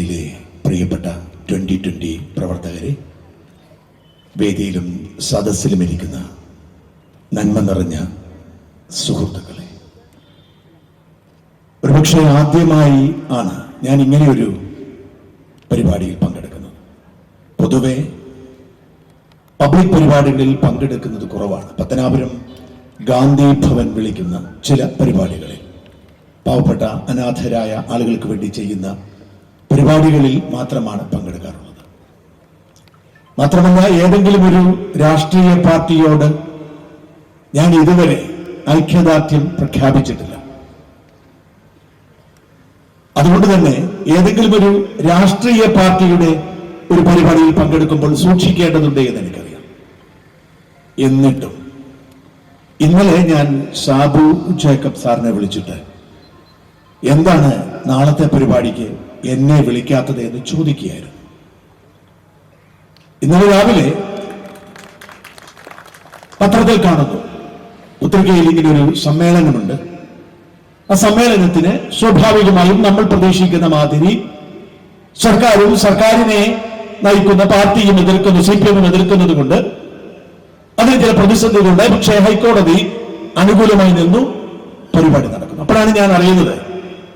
യിലെ പ്രിയപ്പെട്ട twenty twenty പ്രവർത്തകരെ വേദിയിലും സദസ്സിലും ഇരിക്കുന്ന നന്മ നിറഞ്ഞ സുഹൃത്തുക്കളെ. ഒരുപക്ഷെ ആദ്യമായി ആണ് ഞാൻ ഇങ്ങനെയൊരു പരിപാടിയിൽ പങ്കെടുക്കുന്നത്. പൊതുവെ പബ്ലിക് പരിപാടികളിൽ പങ്കെടുക്കുന്നത് കുറവാണ്. പത്തനാപുരം ഗാന്ധി ഭവൻ വിളിക്കുന്ന ചില പരിപാടികളിൽ പാവപ്പെട്ട അനാഥരായ ആളുകൾക്ക് വേണ്ടി ചെയ്യുന്ന പരിപാടികളിൽ മാത്രമാണ് പങ്കെടുക്കാറുള്ളത്. മാത്രമല്ല ഏതെങ്കിലും ഒരു രാഷ്ട്രീയ പാർട്ടിയോട് ഞാൻ ഇതുവരെ ഐക്യദാർഢ്യം പ്രഖ്യാപിച്ചിട്ടില്ല. അതുകൊണ്ട് തന്നെ ഏതെങ്കിലും ഒരു രാഷ്ട്രീയ പാർട്ടിയുടെ ഒരു പരിപാടിയിൽ പങ്കെടുക്കുമ്പോൾ സൂക്ഷിക്കേണ്ടതുണ്ട് എന്ന് എനിക്കറിയാം. എന്നിട്ടും ഇന്നലെ ഞാൻ ഷാബു ജേക്കബ് സാറിനെ വിളിച്ചിട്ട് എന്താണ് നാളത്തെ പരിപാടിക്ക് എന്നെ വിളിക്കാത്തത് എന്ന് ചോദിക്കുകയായിരുന്നു. ഇന്നലെ രാവിലെ പത്രത്തിൽ കാണുന്നു. ഉത്തരകയിൽ ഇങ്ങനെ ഒരു സമ്മേളനമുണ്ട്. ആ സമ്മേളനത്തിന് സ്വാഭാവികമായും നമ്മൾ പ്രതീക്ഷിക്കുന്ന മാതിരി സർക്കാരും സർക്കാരിനെ നയിക്കുന്ന പാർട്ടിയും എതിർക്കുന്നു സി പി എമ്മും എതിർക്കുന്നത് കൊണ്ട് അതിന് ചില പ്രതിസന്ധികളുണ്ട്. പക്ഷേ ഹൈക്കോടതി അനുകൂലമായി നിന്നു. പരിപാടി നടക്കുന്നു. അപ്പോഴാണ് ഞാൻ അറിയുന്നത്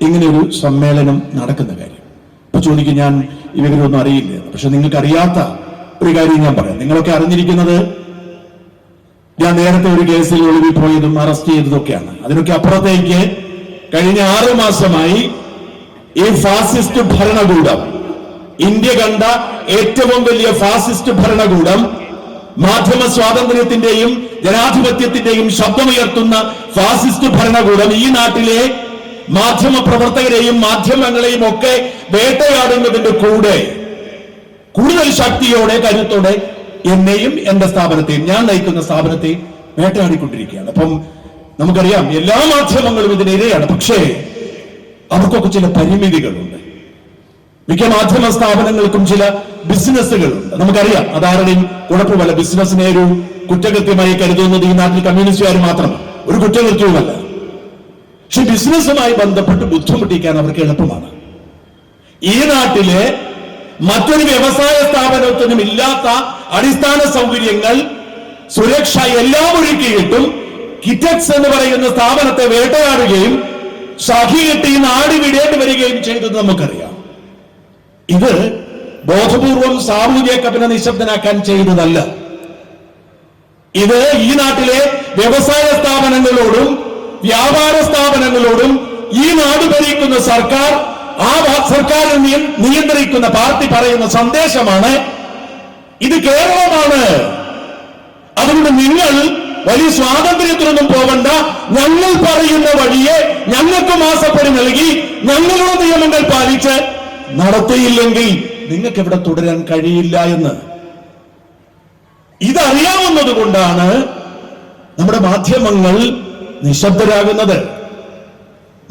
ഇങ്ങനെ ഒരു സമ്മേളനം നടക്കുന്ന കാര്യം. ഇപ്പൊ ചോദിക്കും ഞാൻ ഇവരൊന്നും അറിയില്ല. പക്ഷെ നിങ്ങൾക്ക് അറിയാത്ത ഒരു കാര്യം ഞാൻ പറയാം. നിങ്ങളൊക്കെ അറിഞ്ഞിരിക്കുന്നത് ഞാൻ നേരത്തെ ഒരു കേസിൽ ഒളിവിൽ പോയതും അറസ്റ്റ് ചെയ്തതൊക്കെയാണ്. അതിനൊക്കെ അപ്പുറത്തേക്ക് കഴിഞ്ഞ ആറ് മാസമായി ഈ ഫാസിസ്റ്റ് ഭരണകൂടം ഇന്ത്യ കണ്ട ഏറ്റവും വലിയ ഫാസിസ്റ്റ് ഭരണകൂടം മാധ്യമ സ്വാതന്ത്ര്യത്തിന്റെയും ജനാധിപത്യത്തിന്റെയും ശബ്ദമുയർത്തുന്ന ഫാസിസ്റ്റ് ഭരണകൂടം ഈ നാട്ടിലെ മാധ്യമ പ്രവർത്തകരെയും മാധ്യമങ്ങളെയും ഒക്കെ വേട്ടയാടുന്നതിന്റെ കൂടെ കൂടുതൽ ശക്തിയോടെ കരുത്തോടെ എന്നെയും എന്റെ സ്ഥാപനത്തെയും ഞാൻ നയിക്കുന്ന സ്ഥാപനത്തെയും വേട്ടയാടിക്കൊണ്ടിരിക്കുകയാണ്. അപ്പം നമുക്കറിയാം എല്ലാ മാധ്യമങ്ങളും ഇതിനിരയാണ്. പക്ഷേ അവർക്കൊക്കെ ചില പരിമിതികളുണ്ട്. മിക്ക മാധ്യമ സ്ഥാപനങ്ങൾക്കും ചില ബിസിനസ്സുകളുണ്ട്. നമുക്കറിയാം അതാരുടെയും കുഴപ്പമല്ല ബിസിനസ്സിനെ ഒരു കുറ്റകൃത്യമായി കരുതുന്നത് ഈ നാട്ടിൽ കമ്മ്യൂണിസ്റ്റുകാർ മാത്രം. ഒരു കുറ്റകൃത്യവുമല്ല. പക്ഷെ ബിസിനസ്സുമായി ബന്ധപ്പെട്ട് ബുദ്ധിമുട്ടിക്കാൻ അവർക്ക് എളുപ്പമാണ്. ഈ നാട്ടിലെ മറ്റൊരു വ്യവസായ സ്ഥാപനത്തിനും ഇല്ലാത്ത അടിസ്ഥാന സൗകര്യങ്ങൾ സുരക്ഷ എല്ലാം ഒരുക്കിയിട്ടും കിറ്റക്സ് എന്ന് പറയുന്ന സ്ഥാപനത്തെ വേട്ടയാടുകയും സഖി കെട്ടി നാടി വിടേണ്ടി വരികയും ചെയ്തത് നമുക്കറിയാം. ഇത് ബോധപൂർവം സാബു ജേക്കബിനെ നിശബ്ദനാക്കാൻ ചെയ്തതല്ല. ഇത് ഈ നാട്ടിലെ വ്യവസായ സ്ഥാപനങ്ങളോടും വ്യാപാര സ്ഥാപനങ്ങളോടും ഈ നാട് ഭരിക്കുന്ന സർക്കാർ ആ സർക്കാരിനെ നിയന്ത്രിക്കുന്ന പാർട്ടി പറയുന്ന സന്ദേശമാണ് ഇത് കേരളമാണ്. അതുകൊണ്ട് നിങ്ങൾ വലിയ സ്വാതന്ത്ര്യത്തിനൊന്നും പോകണ്ട ഞങ്ങൾ പറയുന്ന വഴിയെ ഞങ്ങൾക്ക് മാസപ്പടി നൽകി ഞങ്ങളുടെ നിയമങ്ങൾ പാലിച്ച് നടത്തിയില്ലെങ്കിൽ നിങ്ങൾക്ക് ഇവിടെ തുടരാൻ കഴിയില്ല എന്ന്. ഇതറിയാവുന്നത് കൊണ്ടാണ് നമ്മുടെ മാധ്യമങ്ങൾ നിശബ്ദരാകുന്നത്.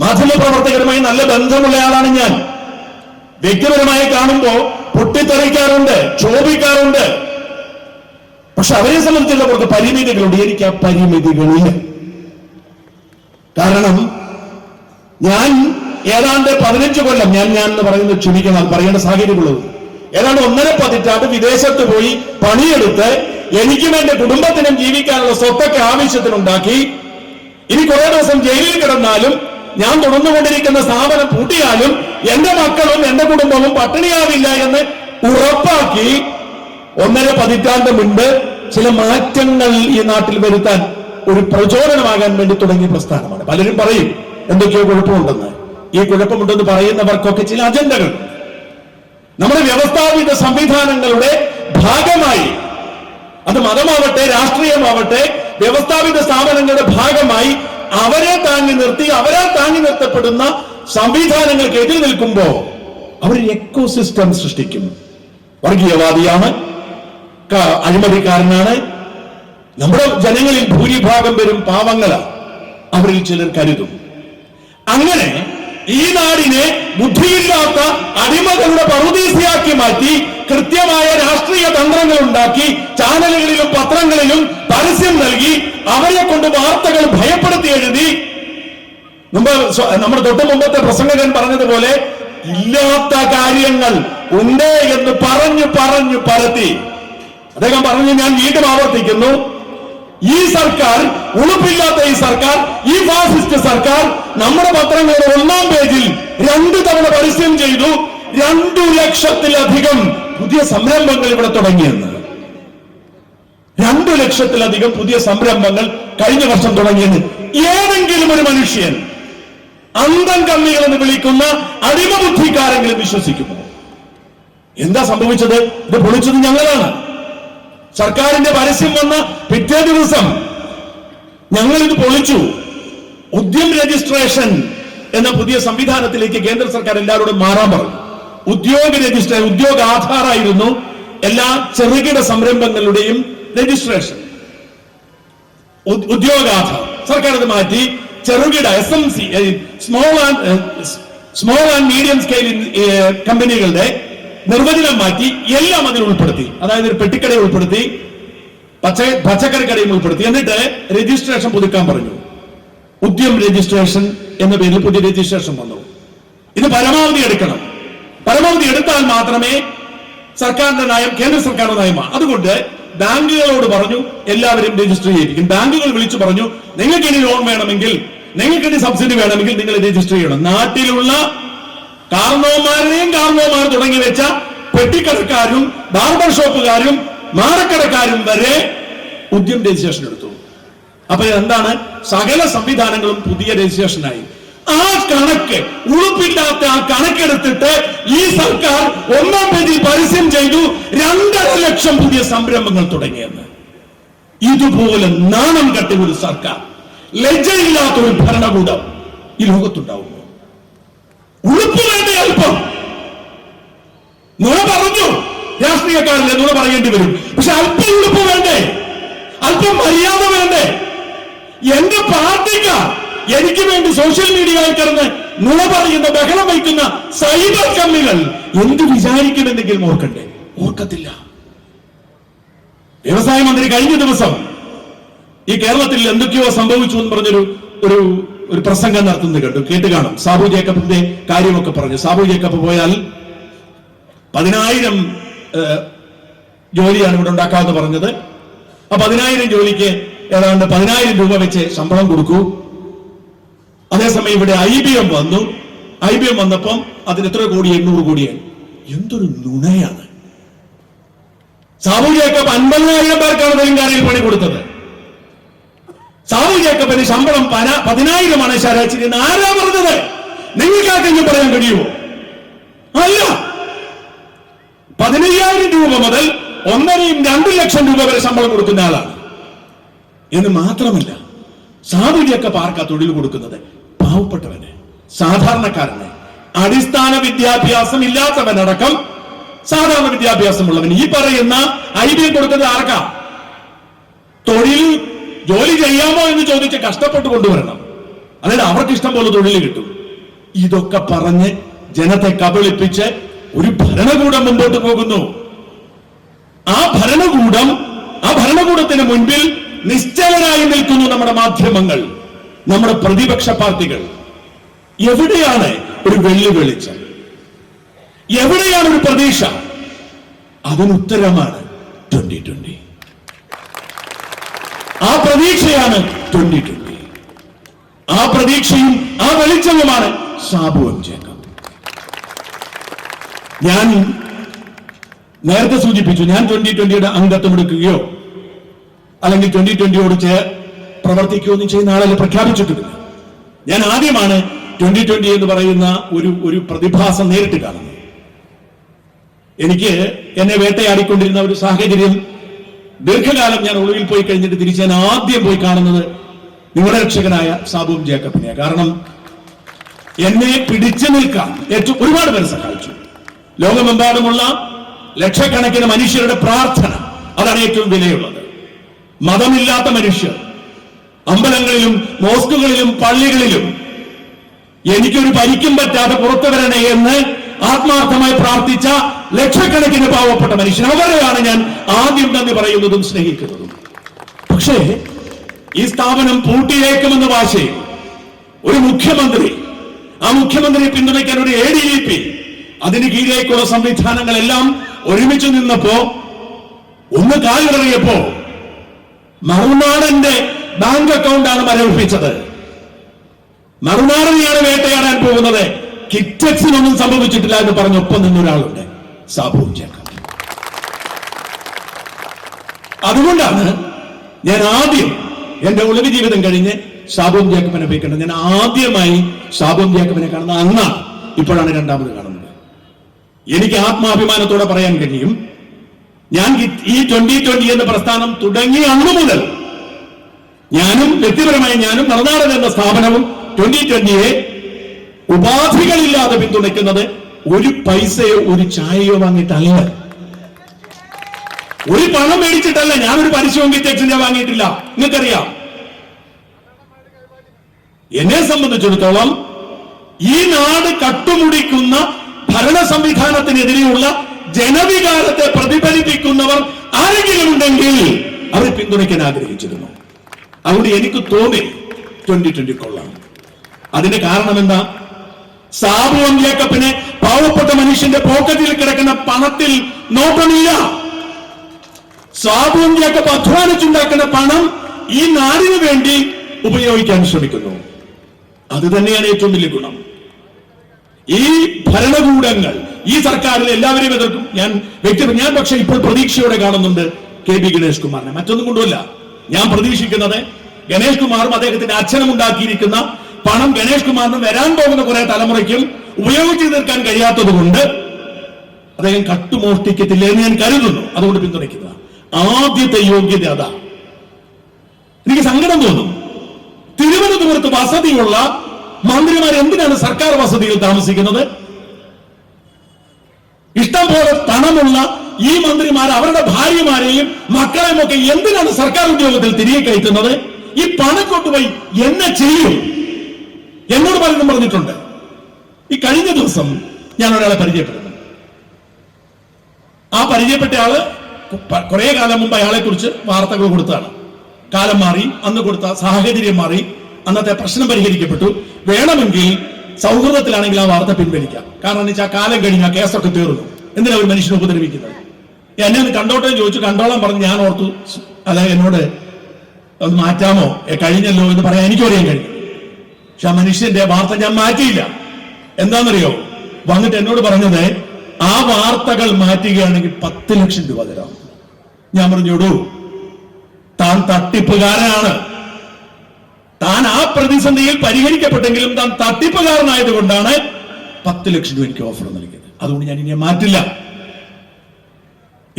മാധ്യമപ്രവർത്തകരുമായി നല്ല ബന്ധമുള്ള ആളാണ് ഞാൻ. വ്യക്തിപരമായി കാണുമ്പോ പൊട്ടിത്തെറിക്കാറുണ്ട് ക്ഷോഭിക്കാറുണ്ട്. പക്ഷെ അവരെ സംബന്ധിച്ചിടത്തോളം പരിമിതികളുണ്ട്. എനിക്ക് ആ പരിമിതികളില്ല. കാരണം ഞാൻ ഏതാണ്ട് പതിനഞ്ച് കൊല്ലം ഞാൻ ഞാൻ എന്ന് പറയുന്നത് ക്ഷമിക്കണം പറയേണ്ട സാഹചര്യമുള്ളത് ഏതാണ്ട് ഒന്നര പതിറ്റാണ്ട് വിദേശത്ത് പോയി പണിയെടുത്ത് എനിക്കും എന്റെ കുടുംബത്തിനും ജീവിക്കാനുള്ള സ്വത്തൊക്കെ ആവശ്യത്തിനുണ്ടാക്കി ഇനി കുറെ ദിവസം ജയിലിൽ കിടന്നാലും ഞാൻ തുടർന്നുകൊണ്ടിരിക്കുന്ന സ്ഥാപനം പൂട്ടിയാലും എന്റെ മക്കളും എന്റെ കുടുംബവും പട്ടിണിയാവില്ല എന്ന് ഉറപ്പാക്കി ഒന്നര പതിറ്റാണ്ട് മുൻപ് ചില മാറ്റങ്ങൾ ഈ നാട്ടിൽ വരുത്താൻ ഒരു പ്രചോദനമാകാൻ വേണ്ടി തുടങ്ങിയ പ്രസ്ഥാനമാണ്. പലരും പറയും എന്തൊക്കെയോ കുഴപ്പമുണ്ടെന്ന്. ഈ കുഴപ്പമുണ്ടെന്ന് പറയുന്നവർക്കൊക്കെ ചില അജണ്ടകൾ. നമ്മുടെ വ്യവസ്ഥാപിത സംവിധാനങ്ങളുടെ ഭാഗമായി അത് മതമാവട്ടെ രാഷ്ട്രീയമാവട്ടെ വ്യവസ്ഥാപിത സ്ഥാപനങ്ങളുടെ ഭാഗമായി അവരെ താങ്ങി നിർത്തി അവരെ താങ്ങി നിർത്തപ്പെടുന്ന സംവിധാനങ്ങൾക്ക് എതിർ നിൽക്കുമ്പോ അവർ എക്കോ സിസ്റ്റം സൃഷ്ടിക്കും. വർഗീയവാദിയാണ് അഴിമതിക്കാരനാണ്. നമ്മുടെ ജനങ്ങളിൽ ഭൂരിഭാഗം പേരും പാവങ്ങളാണ് അവരിൽ ചിലർ കരുതും. അങ്ങനെ ഈ നാടിനെ ബുദ്ധിയില്ലാത്ത അടിമകളുടെ പറുദീസയാക്കി മാറ്റി കൃത്യമായ രാഷ്ട്രീയ തന്ത്രങ്ങൾ ഉണ്ടാക്കി ചാനലുകളിലും പത്രങ്ങളിലും പരസ്യം നൽകി അവരെ കൊണ്ട് വാർത്തകൾ ഭയപ്പെടുത്തി എഴുതി. മുമ്പ് നമ്മുടെ തൊട്ട് മുമ്പത്തെ പ്രസംഗകൻ പറഞ്ഞതുപോലെ ഇല്ലാത്ത കാര്യങ്ങൾ ഉണ്ട് എന്ന് പറഞ്ഞു പറഞ്ഞു പരത്തി. അദ്ദേഹം പറഞ്ഞു ഞാൻ വീണ്ടും ആവർത്തിക്കുന്നു. ഈ സർക്കാർ ഉളുപ്പില്ലാത്ത ഈ സർക്കാർ ഈ ഫാസിസ്റ്റ് സർക്കാർ നമ്മുടെ പത്രങ്ങളുടെ ഒന്നാം പേജിൽ രണ്ടു തവണ പരസ്യം ചെയ്തു. രണ്ടു ലക്ഷത്തിലധികം പുതിയ സംരംഭങ്ങൾ ഇവിടെ തുടങ്ങിയെന്ന്. രണ്ടു ലക്ഷത്തിലധികം പുതിയ സംരംഭങ്ങൾ കഴിഞ്ഞ വർഷം തുടങ്ങിയെന്ന്. ഏതെങ്കിലും ഒരു മനുഷ്യൻ അന്തം കമ്മികൾ എന്ന് വിളിക്കുന്ന അടിമബുദ്ധിക്കാരെങ്കിലും വിശ്വസിക്കുമോ? എന്താ സംഭവിച്ചത്? ഇത് പൊളിച്ചത് ഞങ്ങളാണ്. സർക്കാരിന്റെ പരസ്യം വന്ന പിറ്റേ ദിവസം ഞങ്ങൾ ഇത് പൊളിച്ചു. ഉദ്യം രജിസ്ട്രേഷൻ എന്ന പുതിയ സംവിധാനത്തിലേക്ക് കേന്ദ്ര സർക്കാർ എല്ലാവരോടും മാറാൻ പറഞ്ഞു. ഉദ്യോഗ രജിസ്റ്റർ ഉദ്യോഗ ആധാറായിരുന്നു എല്ലാ ചെറുകിട സംരംഭങ്ങളുടെയും രജിസ്ട്രേഷൻ. ഉദ്യോഗാധാർ സർക്കാർ അത് മാറ്റി ചെറുകിട S M C small and small and medium scale കമ്പനികളുടെ നിർവചനം മാറ്റി എല്ലാം അതിൽ ഉൾപ്പെടുത്തി. അതായത് ഒരു പെട്ടിക്കടയെ ഉൾപ്പെടുത്തി പച്ച പച്ചക്കറി കടയും ഉൾപ്പെടുത്തി. എന്നിട്ട് രജിസ്ട്രേഷൻ പുതുക്കാൻ പറഞ്ഞു. ഉദ്യം രജിസ്ട്രേഷൻ എന്ന പേരിൽ പുതിയ രജിസ്ട്രേഷൻ വന്നു. ഇത് പരമാവധി എടുക്കണം. പരമാവധി എടുത്താൽ മാത്രമേ സർക്കാരിന്റെ നയം കേന്ദ്ര സർക്കാരിന്റെ നയമാണ്. അതുകൊണ്ട് ബാങ്കുകളോട് പറഞ്ഞു എല്ലാവരും രജിസ്റ്റർ ചെയ്യിപ്പിക്കും ബാങ്കുകൾ വിളിച്ചു പറഞ്ഞു നിങ്ങൾക്ക് ഇനി ലോൺ വേണമെങ്കിൽ നിങ്ങൾക്ക് ഇനി സബ്സിഡി വേണമെങ്കിൽ നിങ്ങൾ രജിസ്റ്റർ ചെയ്യണം. നാട്ടിലുള്ള കാർണവന്മാരെയും കാർണവന്മാർ തുടങ്ങി വെച്ച പെട്ടിക്കടക്കാരും ബാർബർ ഷോപ്പുകാരും മാറക്കടക്കാരും വരെ ഉദ്യം രജിസ്ട്രേഷൻ എടുത്തു. അപ്പൊ എന്താണ് സകല സംവിധാനങ്ങളും പുതിയ രജിസ്ട്രേഷനായി. കണക്ക് ഉളുപ്പില്ലാത്ത ആ കണക്കെടുത്തിട്ട് ഈ സർക്കാർ ഒന്നാം തീയതി പരസ്യം ചെയ്തു രണ്ടര ലക്ഷം പുതിയ സംരംഭങ്ങൾ തുടങ്ങിയെന്ന്. ഇതുപോലെ നാണം കെട്ട ഒരു സർക്കാർ ലജ്ജയില്ലാത്ത ഒരു ഭരണകൂടം ഈ ലോകത്തുണ്ടാവുമോ ഉളുപ്പ് വേണ്ട അല്പം. നുണ പറഞ്ഞു. രാഷ്ട്രീയക്കാരല്ലേ നുണ പറയേണ്ടി വരും. പക്ഷെ അല്പം ഉളുപ്പ് വേണ്ടേ? അല്പം മര്യാദ വേണ്ടേ? എന്റെ പാർട്ടിക്കാർ എനിക്ക് വേണ്ടി സോഷ്യൽ മീഡിയയിൽ കിടന്ന് നുണ പറയുന്ന ബഹളം വയ്ക്കുന്ന സൈബർ കമ്മികൾ എന്ത് വിചാരിക്കുമെന്നെങ്കിലും ഓർക്കണ്ടേ? ഓർക്കത്തില്ല. വ്യവസായ മന്ത്രി കഴിഞ്ഞ ദിവസം ഈ കേരളത്തിൽ എന്തൊക്കെയോ സംഭവിച്ചു എന്ന് പറഞ്ഞൊരു ഒരു ഒരു പ്രസംഗം നടത്തുന്നത് കണ്ടു. കേട്ട് കാണും. സാബു ജേക്കബിന്റെ കാര്യമൊക്കെ പറഞ്ഞു. സാബു ജേക്കബ് പോയാൽ പതിനായിരം ജോലിയാണ് ഇവിടെ ഉണ്ടാക്കാമെന്ന് പറഞ്ഞത്. ആ പതിനായിരം ജോലിക്ക് ഏതാണ്ട് പതിനായിരം രൂപ വെച്ച് ശമ്പളം കൊടുക്കൂ. അതേസമയം ഇവിടെ ഐ ബി എം വന്നു. ഐ ബി എം വന്നപ്പം അതിന് എത്ര കോടി? എണ്ണൂറ് കോടിയാണ് എന്തൊരു നുണയാണ്. സാബു ജേക്കബ് അൻപതിനായിരം പേർക്കാണ് തെലങ്കാനയിൽ പണി കൊടുത്തത്. സാബു ജേക്കബിന് ശമ്പളം പന പതിനായിരമാണ് ശരാശരി ആരാ പറഞ്ഞത്? നിങ്ങൾക്കാർക്കെങ്കിലും പറയാൻ കഴിയുമോ? അല്ല. പതിനയ്യായിരം രൂപ മുതൽ ഒന്നരയും രണ്ടു ലക്ഷം രൂപ വരെ ശമ്പളം കൊടുക്കുന്ന ആളാണ്. എന്ന് മാത്രമല്ല സാബു ജേക്കബ് ആർക്കാ തൊഴിൽ കൊടുക്കുന്നത്? പാവപ്പെട്ടവന് സാധാരണക്കാരന് അടിസ്ഥാന വിദ്യാഭ്യാസം ഇല്ലാത്തവനടക്കം സാധാരണ വിദ്യാഭ്യാസം വിദ്യാഭ്യാസമുള്ളവന് ഈ പറയുന്ന ഐഡിയ കൊടുക്കുന്നത് ആർക്കാ? തൊഴിൽ ജോലി ചെയ്യാമോ എന്ന് ചോദിച്ച് കഷ്ടപ്പെട്ട് കൊണ്ടുവരണം. അതായത് അവർക്ക് ഇഷ്ടം പോലെ തൊഴിൽ കിട്ടും. ഇതൊക്കെ പറഞ്ഞ് ജനത്തെ കബളിപ്പിച്ച് ഒരു ഭരണകൂടം മുമ്പോട്ട് പോകുന്നു. ആ ഭരണകൂടം ആ ഭരണകൂടത്തിന് മുൻപിൽ നിശ്ചലരായി നിൽക്കുന്നു നമ്മുടെ മാധ്യമങ്ങൾ. നമ്മുടെ പ്രതിപക്ഷ പാർട്ടികൾ എവിടെയാണ് ഒരു വെള്ളി വെളിച്ചം? എവിടെയാണ് ഒരു പ്രതീക്ഷ? അതിനുത്തരമാണ് ട്വന്റി ട്വന്റി ആ പ്രതീക്ഷയാണ് ട്വന്റി ട്വന്റി ആ പ്രതീക്ഷയും ആ വെളിച്ചവുമാണ് സാബു എം ഞാൻ നേരത്തെ സൂചിപ്പിച്ചു ഞാൻ ട്വന്റി ട്വന്റിയുടെ അംഗത്വം എടുക്കുകയോ അല്ലെങ്കിൽ ട്വന്റി ട്വന്റിയോട് ചേ പ്രവർത്തിക്കുകയോ ഒന്നും ചെയ്യുന്ന ആളല്ല പ്രഖ്യാപിച്ചിട്ടില്ല. ഞാൻ ആദ്യമാണ് ട്വന്റി ട്വന്റി എന്ന് പറയുന്ന ഒരു ഒരു പ്രതിഭാസം നേരിട്ട് കാണുന്നത്. എനിക്ക് എന്നെ വേട്ടയാടിക്കൊണ്ടിരുന്ന ഒരു സാഹചര്യം ദീർഘകാലം ഞാൻ ഒളിവിൽ പോയി കഴിഞ്ഞിട്ട് തിരിച്ച് ഞാൻ ആദ്യം പോയി കാണുന്നത് നിങ്ങളുടെ സാബുവും ജേക്കബിനെ കാരണം എന്നെ പിടിച്ചു നിൽക്കാൻ ഏറ്റവും ഒരുപാട് പേരെ സഹായിച്ചു. ലോകമെമ്പാടുമുള്ള ലക്ഷക്കണക്കിന് മനുഷ്യരുടെ പ്രാർത്ഥന അതാണ് ഏറ്റവും വിലയുള്ളത്. മതമില്ലാത്ത മനുഷ്യർ അമ്പലങ്ങളിലും മോസ്കുകളിലും പള്ളികളിലും എനിക്കൊരു പരിക്കും പറ്റാതെ പുറത്തു വരണേ എന്ന് ആത്മാർത്ഥമായി പ്രാർത്ഥിച്ച ലക്ഷക്കണക്കിന് പാവപ്പെട്ട മനുഷ്യൻ അവരെയാണ് ഞാൻ ആദ്യം തന്നെ പറയുന്നതും സ്നേഹിക്കുന്നതും. പക്ഷേ ഈ സ്ഥാപനം പൂട്ടിയേക്കുമെന്ന ഭാഷയിൽ ഒരു മുഖ്യമന്ത്രി ആ മുഖ്യമന്ത്രിയെ പിന്തുണയ്ക്കാൻ ഒരു എ ഡി ജി പി അതിന് കീഴേക്കുള്ള സംവിധാനങ്ങളെല്ലാം ഒരുമിച്ച് നിന്നപ്പോ ഒന്ന് കാലിടറിയപ്പോ മറുനാടന്റെ ബാങ്ക് അക്കൗണ്ടാണ് മരവിപ്പിച്ചത്. മറുനാടനെയാണ് വേട്ടയാടാൻ പോകുന്നത്. കിറ്റക്സിനൊന്നും സംഭവിച്ചിട്ടില്ല എന്ന് പറഞ്ഞ് ഒപ്പം നിന്നൊരാളുണ്ട് സാബു ചേർക്കാം അതുകൊണ്ടാണ് ഞാൻ ആദ്യം എന്റെ ഒളിവ് ജീവിതം കഴിഞ്ഞ് സാബുവും ജേക്കബിനെ പോയി കണ്ടത്. ഞാൻ ആദ്യമായി സാബുവും ജേക്കബിനെ കാണുന്ന അന്നാണ് ഇപ്പോഴാണ് രണ്ടാമത് കാണുന്നത്. എനിക്ക് ആത്മാഭിമാനത്തോടെ പറയാൻ കഴിയും. ഞാൻ ഈ ട്വന്റി ട്വന്റി എന്ന പ്രസ്ഥാനം തുടങ്ങിയ അന്ന് മുതൽ ഞാനും വ്യക്തിപരമായി ഞാനും നടനാടൻ എന്ന സ്ഥാപനവും ട്വന്റി ട്വന്റിയെ ഉപാധികളില്ലാതെ പിന്തുണയ്ക്കുന്നത് ഒരു പൈസയോ ഒരു ചായയോ വാങ്ങിയിട്ടല്ല. ഒരു പണം മേടിച്ചിട്ടല്ല ഞാനൊരു പരിശോധന കിറ്റക്സിന്റെ വാങ്ങിയിട്ടില്ല. നിങ്ങൾക്കറിയാം. എന്നെ സംബന്ധിച്ചിടത്തോളം ഈ നാട് കട്ടുമുടിക്കുന്ന ഭരണ സംവിധാനത്തിനെതിരെയുള്ള ജനവികാരത്തെ പ്രതിഫലിപ്പിക്കുന്നവർ ആരെങ്കിലും ഉണ്ടെങ്കിൽ അവർ പിന്തുണയ്ക്കാൻ ആഗ്രഹിച്ചിരുന്നു. അതുകൊണ്ട് എനിക്ക് തോന്നി ട്വന്റി ട്വന്റി കൊള്ളാം. അതിന്റെ കാരണം എന്താ? സാബു ജേക്കബിന് പാവപ്പെട്ട മനുഷ്യന്റെ പോക്കറ്റിൽ കിടക്കുന്ന പണത്തിൽ നോട്ടമില്ല. സാബു ജേക്കബ് അധ്വാനിച്ചുണ്ടാക്കുന്ന പണം ഈ നാടിനു വേണ്ടി ഉപയോഗിക്കാൻ ശ്രമിക്കുന്നു. അത് തന്നെയാണ് ഏറ്റവും വലിയ ഗുണം. ഈ ഭരണകൂടങ്ങൾ ഈ സർക്കാരിൽ എല്ലാവരെയും എതിർക്കും. ഞാൻ വ്യക്തി ഞാൻ പക്ഷെ ഇപ്പോൾ പ്രതീക്ഷയോടെ കാണുന്നുണ്ട് കെ ബി ഗണേഷ് കുമാറിനെ. മറ്റൊന്നും കൊണ്ടുമല്ല ഞാൻ പ്രതീക്ഷിക്കുന്നത് ഗണേഷ് കുമാറും അദ്ദേഹത്തിന്റെ അച്ഛനും ഉണ്ടാക്കിയിരിക്കുന്ന പണം ഗണേഷ് കുമാറിന് വരാൻ പോകുന്ന കുറെ തലമുറയ്ക്കും ഉപയോഗിച്ചു തീർക്കാൻ കഴിയാത്തത് കൊണ്ട് അദ്ദേഹം കട്ടുമോഷ്ടിക്കത്തില്ല എന്ന് ഞാൻ കരുതുന്നു. അതുകൊണ്ട് പിന്തുണയ്ക്കുക. ആദ്യത്തെ യോഗ്യത അതാ. എനിക്ക് സങ്കടം തോന്നും. തിരുവനന്തപുരത്ത് വസതിയുള്ള മന്ത്രിമാർ എന്തിനാണ് സർക്കാർ വസതിയിൽ താമസിക്കുന്നത്? ഇഷ്ടം പോലെ പണമുള്ള ഈ മന്ത്രിമാർ അവരുടെ ഭാര്യമാരെയും മക്കളെയും ഒക്കെ എന്തിനാണ് സർക്കാർ ഉദ്യോഗത്തിൽ തിരികെ കയറ്റുന്നത്? ഈ പണം കൊണ്ടുപോയി എന്നെ ചെയ്യും. എന്നോട് പലരും പറഞ്ഞിട്ടുണ്ട്. ഈ കഴിഞ്ഞ ദിവസം ഞാൻ ഒരാളെ പരിചയപ്പെടുന്നു ആ പരിചയപ്പെട്ട ആൾ കുറെ കാലം മുമ്പ് അയാളെ കുറിച്ച് വാർത്തകൾ കൊടുത്തതാണ് കാലം മാറി അന്ന് കൊടുത്ത സാഹചര്യം മാറി അന്നത്തെ പ്രശ്നം പരിഹരിക്കപ്പെട്ടു. വേണമെങ്കിൽ സൗഹൃദത്തിലാണെങ്കിൽ ആ വാർത്ത പിൻവലിക്കാം. കാരണം എന്ന് വെച്ചാൽ കാലം കഴിഞ്ഞ ആ കേസൊക്കെ തീർന്നു. എന്തിനാ ഒരു മനുഷ്യനെ ഉപദ്രവിക്കുന്നത്? എന്നെ ഒന്ന് കണ്ടോട്ടെ ചോദിച്ചു. കണ്ടോളാൻ പറഞ്ഞ്. ഞാൻ ഓർത്തു അല്ല എന്നോട് അത് മാറ്റാമോ? കഴിഞ്ഞല്ലോ എന്ന് പറയാൻ എനിക്കും അറിയാൻ കഴിയും പക്ഷെ ആ മനുഷ്യന്റെ വാർത്ത ഞാൻ മാറ്റിയില്ല. എന്താണെന്നറിയോ? വന്നിട്ട് എന്നോട് പറഞ്ഞത് ആ വാർത്തകൾ മാറ്റുകയാണെങ്കിൽ പത്ത് ലക്ഷം രൂപ തരാം. ഞാൻ പറഞ്ഞോടൂ താൻ തട്ടിപ്പുകാരനാണ്. താൻ ആ പ്രതിസന്ധിയിൽ പരിഹരിക്കപ്പെട്ടെങ്കിലും താൻ തട്ടിപ്പുകാരനായത് കൊണ്ടാണ് പത്ത് ലക്ഷം രൂപ എനിക്ക് ഓഫർ നൽകിയത്. അതുകൊണ്ട് ഞാൻ ഇനി മാറ്റില്ല.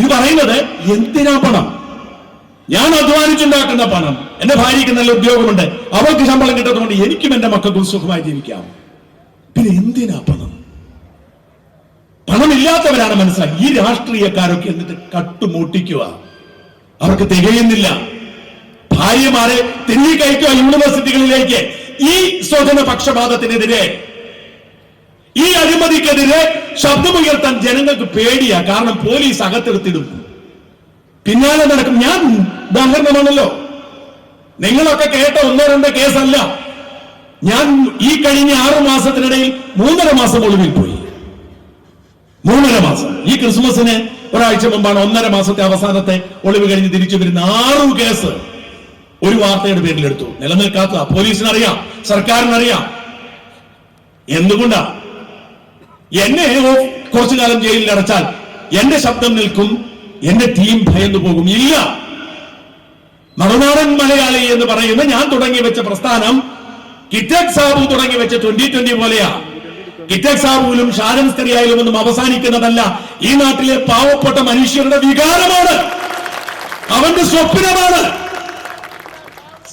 ഇത് പറയുന്നത് എന്തിനാ പണം? ഞാൻ അധ്വാനിച്ചുണ്ടാക്കുന്ന പണം. എന്റെ ഭാര്യയ്ക്ക് നല്ല ഉദ്യോഗമുണ്ട്. അവർക്ക് ശമ്പളം കിട്ടുന്നതുകൊണ്ട് എനിക്കും എന്റെ മക്കൾക്കും സുഖമായി ജീവിക്കാം. പിന്നെ എന്തിനാ പണം? പണമില്ലാത്തവരാണ് മനസ്സിലാക്കി ഈ രാഷ്ട്രീയക്കാരൊക്കെ എന്നിട്ട് കട്ടുമൂട്ടിക്കുക അവർക്ക് തികയുന്നില്ല. ഭാര്യമാരെ തിരികയക്കുക യൂണിവേഴ്സിറ്റികളിലേക്ക്. ഈ സ്വജന പക്ഷപാതത്തിനെതിരെ ഈ അഴിമതിക്കെതിരെ ശബ്ദമുയർത്താൻ ജനങ്ങൾക്ക് പേടിയാ. കാരണം പോലീസ് അകത്തെടുത്തിടും. പിന്നാലെ നടക്കും. ഞാൻ ഉദാഹരണമാണല്ലോ. നിങ്ങളൊക്കെ കേട്ട ഒന്നോ രണ്ടോ കേസല്ല. ഞാൻ ഈ കഴിഞ്ഞ ആറു മാസത്തിനിടയിൽ മൂന്നര മാസം ഒളിവിൽ പോയി. മൂന്നര മാസം. ഈ ക്രിസ്മസിന് ഒരാഴ്ച മുമ്പാണ് ഒന്നര മാസത്തെ അവസാനത്തെ ഒളിവ് കഴിഞ്ഞ് തിരിച്ചു വരുന്ന ആറു കേസ് ഒരു വാർത്തയുടെ പേരിലെടുത്തു. നിലനിൽക്കാത്ത പോലീസിനറിയാം. സർക്കാരിനറിയാം. എന്തുകൊണ്ടാ? എന്നെ കുറച്ചു കാലം ജയിലിൽ അടച്ചാൽ എന്റെ ശബ്ദം നിൽക്കും എന്റെ ടീം ഭയന്നു പോകും. ഇല്ല. മറുനാടൻ മലയാളി എന്ന് പറയുന്ന ഞാൻ തുടങ്ങി വെച്ച പ്രസ്ഥാനം കിറ്റക് സാബു തുടങ്ങി വെച്ച ട്വന്റി ട്വന്റി പോലെയാ. കിറ്റക് സാബുവിലും ഷാരൻ സ്ത്രീയായാലും ഒന്നും അവസാനിക്കുന്നതല്ല. ഈ നാട്ടിലെ പാവപ്പെട്ട മനുഷ്യരുടെ വികാരമാണ്. അവന്റെ സ്വപ്നമാണ്.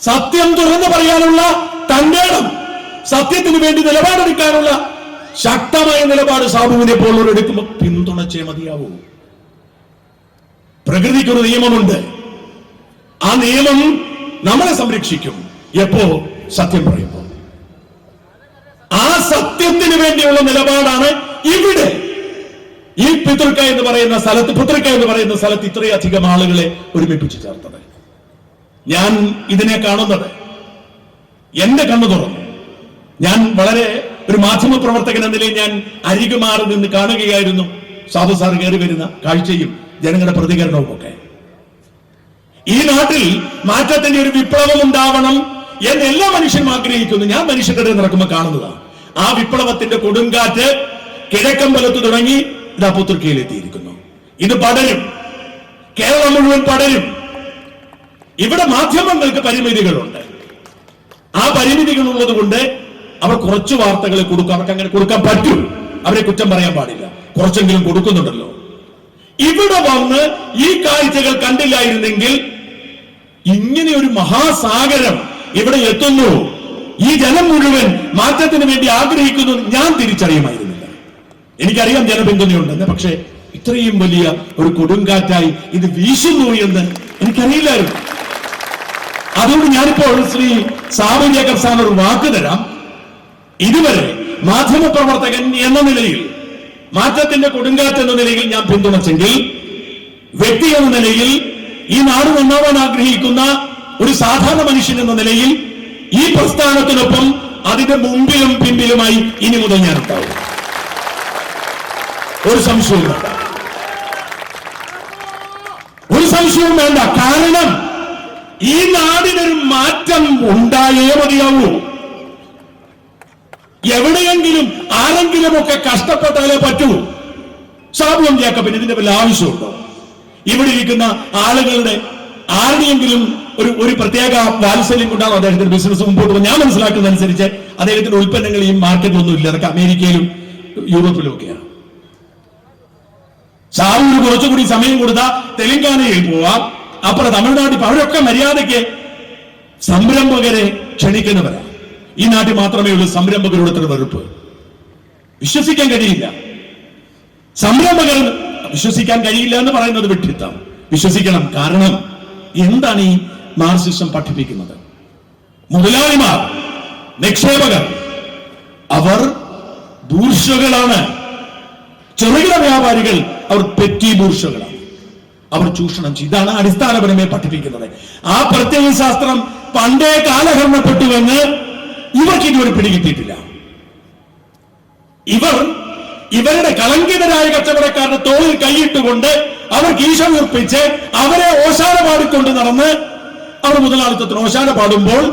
സത്യം തുറന്നു പറയാനുള്ള തന്റെ ഇടം സത്യത്തിന് വേണ്ടി നിലപാടെടുക്കാനുള്ള ശക്തമായ നിലപാട് സാബുവിനെ പോലുള്ളവർ എടുക്കുമ്പോൾ പിന്തുണച്ചേ മതിയാവൂ. പ്രകൃതിക്കൊരു നിയമമുണ്ട്. ആ നിയമം നമ്മളെ സംരക്ഷിക്കും. എപ്പോ? സത്യം പറയുമ്പോൾ. ആ സത്യത്തിന് വേണ്ടിയുള്ള നിലപാടാണ് ഇവിടെ. ഈ പിതൃക്ക എന്ന് പറയുന്ന സ്ഥലത്ത് പുത്രക്ക എന്ന് പറയുന്ന സ്ഥലത്ത് ഇത്രയധികം ആളുകളെ ഒരുമിപ്പിച്ച് ചേർത്തത്. ഞാൻ ഇതിനെ കാണുന്നത്. എന്റെ കണ്ണു തുറന്നു. ഞാൻ വളരെ ഒരു മാധ്യമ പ്രവർത്തകൻ എന്ന നിലയിൽ ഞാൻ അരികുമാറി നിന്ന് കാണുകയായിരുന്നു. സാബു സാർ കയറി വരുന്ന കാഴ്ചയും ജനങ്ങളുടെ പ്രതികരണവും ഒക്കെ. ഈ നാട്ടിൽ മാറ്റത്തിന്റെ ഒരു വിപ്ലവം ഉണ്ടാവണം എന്ന് എല്ലാ മനുഷ്യനും ആഗ്രഹിക്കുന്നു. ഞാൻ മനുഷ്യരുടെ നടക്കുമ്പോൾ കാണുന്നതാണ് ആ വിപ്ലവത്തിന്റെ കൊടുങ്കാറ്റ് കിഴക്കമ്പലത്ത് തുടങ്ങി ഇതാ പുത്തുർക്കയിലെത്തിയിരിക്കുന്നു ഇത് പടരും. കേരളം മുഴുവൻ പടരും. ഇവിടെ മാധ്യമങ്ങൾക്ക് പരിമിതികളുണ്ട്. ആ പരിമിതികൾ ഉള്ളത് കൊണ്ട് അവർ കുറച്ച് വാർത്തകൾ കൊടുക്കും അവർക്ക് അങ്ങനെ കൊടുക്കാൻ പറ്റും. അവരെ കുറ്റം പറയാൻ പാടില്ല. കുറച്ചെങ്കിലും കൊടുക്കുന്നുണ്ടല്ലോ. ഇവിടെ വന്ന് ഈ കാഴ്ചകൾ കണ്ടില്ലായിരുന്നെങ്കിൽ ഇങ്ങനെ ഒരു മഹാസാഗരം ഇവിടെ എത്തുന്നു? ഈ ജനം മുഴുവൻ മാറ്റത്തിന് വേണ്ടി ആഗ്രഹിക്കുന്നു ഞാൻ തിരിച്ചറിയുമായിരുന്നില്ല. എനിക്കറിയാം ജനപിന്തുണയുണ്ടെന്ന് പക്ഷേ ഇത്രയും വലിയ ഒരു കൊടുങ്കാറ്റായി ഇത് വീശുന്നു എന്ന് എനിക്കറിയില്ലായിരുന്നു. അതുകൊണ്ട് ഞാനിപ്പോൾ ശ്രീ സാബു ജേക്കബ് സാറിന് ഒരു വാക്ക് തരാം. ഇതുവരെ മാധ്യമ മാധ്യമപ്രവർത്തകൻ എന്ന നിലയിൽ മാറ്റത്തിന്റെ കൊടുങ്കാറ്റ് എന്ന നിലയിൽ ഞാൻ പിന്തുണച്ചെങ്കിൽ വ്യക്തി എന്ന നിലയിൽ ഈ നാട് നന്നാവാൻ ആഗ്രഹിക്കുന്ന ഒരു സാധാരണ മനുഷ്യൻ എന്ന നിലയിൽ ഈ പ്രസ്ഥാനത്തിനൊപ്പം അതിന്റെ മുമ്പിലും പിമ്പിലുമായി ഇനി മുതൽ ഞാൻ ഉണ്ടാവും. ഒരു സംശയവും വേണ്ട. ഒരു സംശയവും വേണ്ട. കാരണം ഈ നാടിനൊരു മാറ്റം ഉണ്ടായേ മതിയാവൂ. എവിടെയെങ്കിലും ആരെങ്കിലും ഒക്കെ കഷ്ടപ്പെട്ടാലേ പറ്റൂ. സാബുവും ജേക്കബിന് ഇതിന്റെ വല്ല ആവശ്യമുണ്ടോ? ഇവിടെ ഇരിക്കുന്ന ആളുകളുടെ ആരുടെയെങ്കിലും ഒരു ഒരു പ്രത്യേക വാത്സല്യം കൊണ്ടാണ് അദ്ദേഹത്തിന്റെ ബിസിനസ് മുമ്പോട്ട് പോകുന്നത് ഞാൻ മനസ്സിലാക്കുന്ന അനുസരിച്ച് അദ്ദേഹത്തിന്റെ ഉൽപ്പന്നങ്ങൾ ഈ മാർക്കറ്റിലൊന്നും ഇല്ല. അതൊക്കെ അമേരിക്കയിലും യൂറോപ്പിലും ഒക്കെയാണ് സാവൂര് കുറച്ചുകൂടി സമയം കൊടുത്ത തെലങ്കാനയിൽ പോവാം. അപ്പുറം തമിഴ്നാട്ടിൽ അവരൊക്കെ മര്യാദയ്ക്ക് സംരംഭകരെ ക്ഷണിക്കുന്നവരാണ് ഈ നാട്ടിൽ മാത്രമേ ഉള്ളൂ സംരംഭകരുടെ അത്ര വെറുപ്പ്. വിശ്വസിക്കാൻ കഴിയില്ല. സംരംഭകർ വിശ്വസിക്കാൻ കഴിയില്ല എന്ന് പറയുന്നത് വിട്ടിരുത്താം വിശ്വസിക്കണം. കാരണം എന്താണ് ഈ മാർസിസം പഠിപ്പിക്കുന്നത്? മുതലാളിമാർ നിക്ഷേപകർ അവർ ബൂർഷകളാണ് ചെറുകിട വ്യാപാരികൾ അവർ പെറ്റി ബൂർഷകളാണ് അവർ ചൂഷണം ചെയ്യും ഇതാണ് അടിസ്ഥാനപരമായി പഠിപ്പിക്കുന്നത്. ആ പ്രത്യേക ശാസ്ത്രം പണ്ടേ കാലഹരണപ്പെട്ടുവെന്ന് ഇവർക്ക് ഇതുവരെ പിടികിട്ടിയിട്ടില്ല. ഇവർ ഇവരുടെ കളങ്കിതരായ കച്ചവടക്കാരുടെ തോളിൽ കൈയിട്ടുകൊണ്ട് അവർക്ക് കീശ ഉറപ്പിച്ച് അവരെ ഓശാന പാടിക്കൊണ്ട് നടന്ന് അവർ മുതലാളിത്തത്തിന് ഓശാന പാടുമ്പോൾ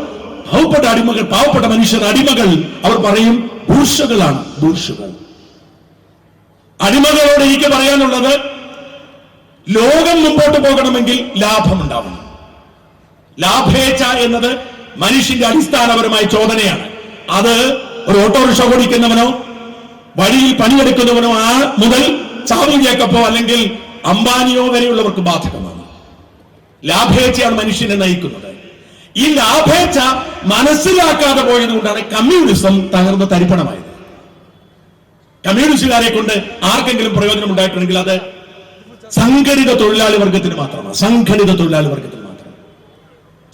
പാവപ്പെട്ട അടിമകൾ പാവപ്പെട്ട മനുഷ്യർ അടിമകൾ അവർ പറയും ബൂർഷകളാണ് ബൂർഷകൾ അടിമകളോട് എനിക്ക് പറയാനുള്ളത് ലോകം മുമ്പോട്ട് പോകണമെങ്കിൽ ലാഭമുണ്ടാവണം. ലാഭേച്ഛ എന്നത് മനുഷ്യന്റെ അടിസ്ഥാനപരമായ ചോദനയാണ്. അത് ഒരു ഓട്ടോറിക്ഷ ഓടിക്കുന്നവനോ വഴിയിൽ പണിയെടുക്കുന്നവനോ ആ മുതൽ ചാവി ജേക്കപ്പോ അല്ലെങ്കിൽ അംബാനിയോ വരെയുള്ളവർക്ക് ബാധകമാണ്. ലാഭേച്ഛയാണ് മനുഷ്യനെ നയിക്കുന്നത്. ഈ ലാഭേച്ഛ മനസ്സിലാക്കാതെ പോയത് കൊണ്ടാണ് കമ്മ്യൂണിസം തകർന്ന് തരിപ്പണമായത്. കമ്മ്യൂണിസ്റ്റുകാരെ കൊണ്ട് ആർക്കെങ്കിലും പ്രയോജനം ഉണ്ടായിട്ടുണ്ടെങ്കിൽ അത് സംഘടിത തൊഴിലാളി വർഗത്തിന് മാത്രമാണ്. സംഘടിത തൊഴിലാളി വർഗത്തിന്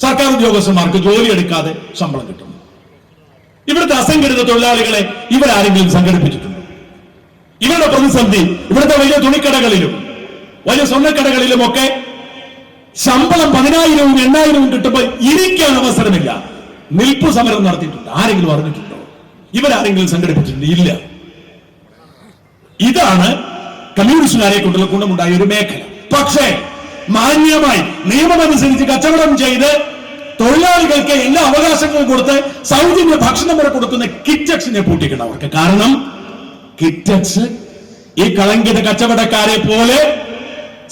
സർക്കാർ ഉദ്യോഗസ്ഥന്മാർക്ക് ജോലി എടുക്കാതെ ശമ്പളം കിട്ടുന്നു. ഇവിടുത്തെ അസംഘടിത തൊഴിലാളികളെ ഇവരാരെങ്കിലും സംഘടിപ്പിച്ചിട്ടുണ്ട്? ഇവരുടെ പ്രതിസന്ധി ഇവിടുത്തെ വലിയ തുണിക്കടകളിലും വലിയ സ്വർണക്കടകളിലും ഒക്കെ ശമ്പളം പതിനായിരവും എണ്ണായിരവും കിട്ടുമ്പോൾ ഇരിക്കാൻ അവസരമില്ല. നിൽപ്പ് സമരം നടത്തിയിട്ടുണ്ട്. ആരെങ്കിലും അറിഞ്ഞിട്ടുണ്ടോ? ഇവരാരെങ്കിലും സംഘടിപ്പിച്ചിട്ടുണ്ട്? ഇല്ല. ഇതാണ് കമ്മ്യൂണിസ്റ്റുകാരെ കൊണ്ടുള്ള ഗുണമുണ്ടായ ഒരു മേഖല. പക്ഷേ മാന്യമായി നിയമമനുസരിച്ച് കച്ചവടം ചെയ്ത് തൊഴിലാളികൾക്ക് എല്ലാ അവകാശങ്ങളും കൊടുത്ത് സൗജന്യ ഭക്ഷണം വരെ കൊടുക്കുന്ന കിറ്റക്സിനെ പൂട്ടിക്കണം അവർക്ക്. കാരണം കിറ്റക്സ് ഈ കളങ്കിത കച്ചവടക്കാരെ പോലെ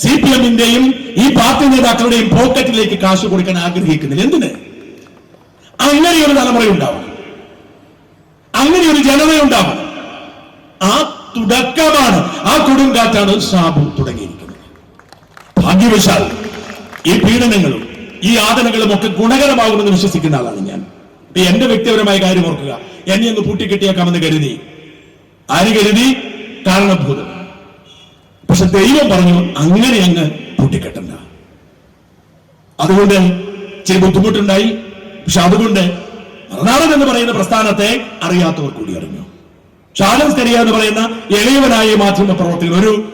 സി പി എമ്മിന്റെയും ഈ പാർട്ടി നേതാക്കളുടെയും പോക്കറ്റിലേക്ക് കാശ് കൊടുക്കാൻ ആഗ്രഹിക്കുന്നില്ല. എന്തിന്? അങ്ങനെ ഒരു തലമുറയുണ്ടാവും. അങ്ങനെ ഒരു ജനതയുണ്ടാവും. ആ തുടക്കമാണ് ആ കൊടുങ്കാറ്റാണ് സാബു തുടങ്ങിയിരിക്കുന്നത് ഭാഗ്യവശാൽ ഈ പീഡനങ്ങളും ഈ യാതനകളും ഒക്കെ ഗുണകരമാകുമെന്ന് വിശ്വസിക്കുന്ന ആളാണ് ഞാൻ. എന്റെ വ്യക്തിപരമായ കാര്യം ഓർക്കുക. എന്നെ ഒന്ന് പൂട്ടിക്കെട്ടിയേക്കാമെന്ന് കരുതി. ആര് കരുതി? കാരണഭൂതം. പക്ഷെ ദൈവം പറഞ്ഞു അങ്ങനെ അങ്ങ് പൂട്ടിക്കെട്ടണ്ട. അതുകൊണ്ട് ചില ബുദ്ധിമുട്ടുണ്ടായി. പക്ഷെ അതുകൊണ്ട് മറുനാടൻ എന്ന് പറയുന്ന പ്രസ്ഥാനത്തെ അറിയാത്തവർ കൂടി അറിഞ്ഞു. ചാലൻസ് കരിയ എന്ന് പറയുന്ന എളിയവനായ മാധ്യമ പ്രവർത്തകൻ ഒരു